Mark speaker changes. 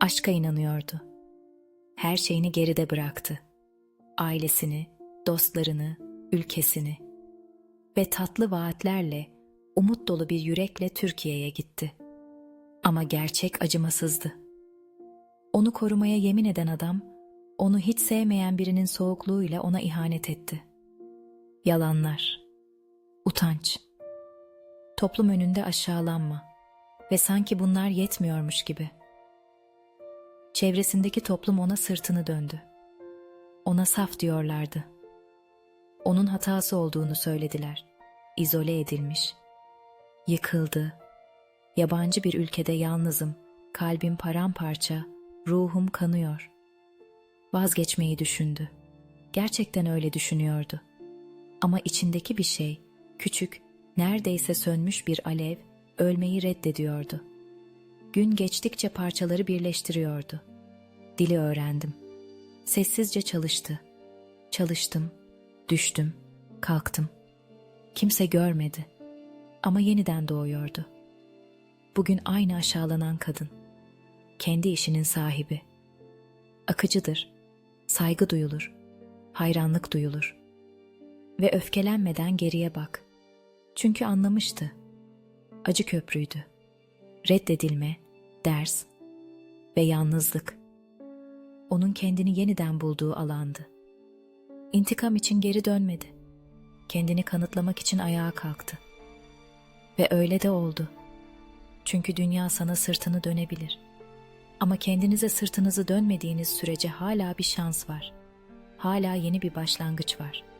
Speaker 1: Aşka inanıyordu. Her şeyini geride bıraktı. Ailesini, dostlarını, ülkesini ve tatlı vaatlerle, umut dolu bir yürekle Türkiye'ye gitti. Ama gerçek acımasızdı. Onu korumaya yemin eden adam, onu hiç sevmeyen birinin soğukluğuyla ona ihanet etti. Yalanlar, utanç, toplum önünde aşağılanma ve sanki bunlar yetmiyormuş gibi. Çevresindeki toplum ona sırtını döndü. Ona saf diyorlardı. Onun hatası olduğunu söylediler. İzole edilmiş. Yıkıldı. Yabancı bir ülkede yalnızım. Kalbim paramparça, ruhum kanıyor. Vazgeçmeyi düşündü. Gerçekten öyle düşünüyordu. Ama içindeki bir şey, küçük, neredeyse sönmüş bir alev, ölmeyi reddediyordu. Gün geçtikçe parçaları birleştiriyordu. Dili öğrendim. Sessizce çalıştı. Çalıştım, düştüm, kalktım. Kimse görmedi. Ama yeniden doğuyordu. Bugün aynı aşağılanan kadın. Kendi işinin sahibi. Akıcıdır. Saygı duyulur. Hayranlık duyulur. Ve öfkelenmeden geriye bak. Çünkü anlamıştı. Acı köprüydü. Reddedilme, ders ve yalnızlık. Onun kendini yeniden bulduğu alandı. İntikam için geri dönmedi. Kendini kanıtlamak için ayağa kalktı. Ve öyle de oldu. Çünkü dünya sana sırtını dönebilir. Ama kendinize sırtınızı dönmediğiniz sürece hala bir şans var. Hala yeni bir başlangıç var.''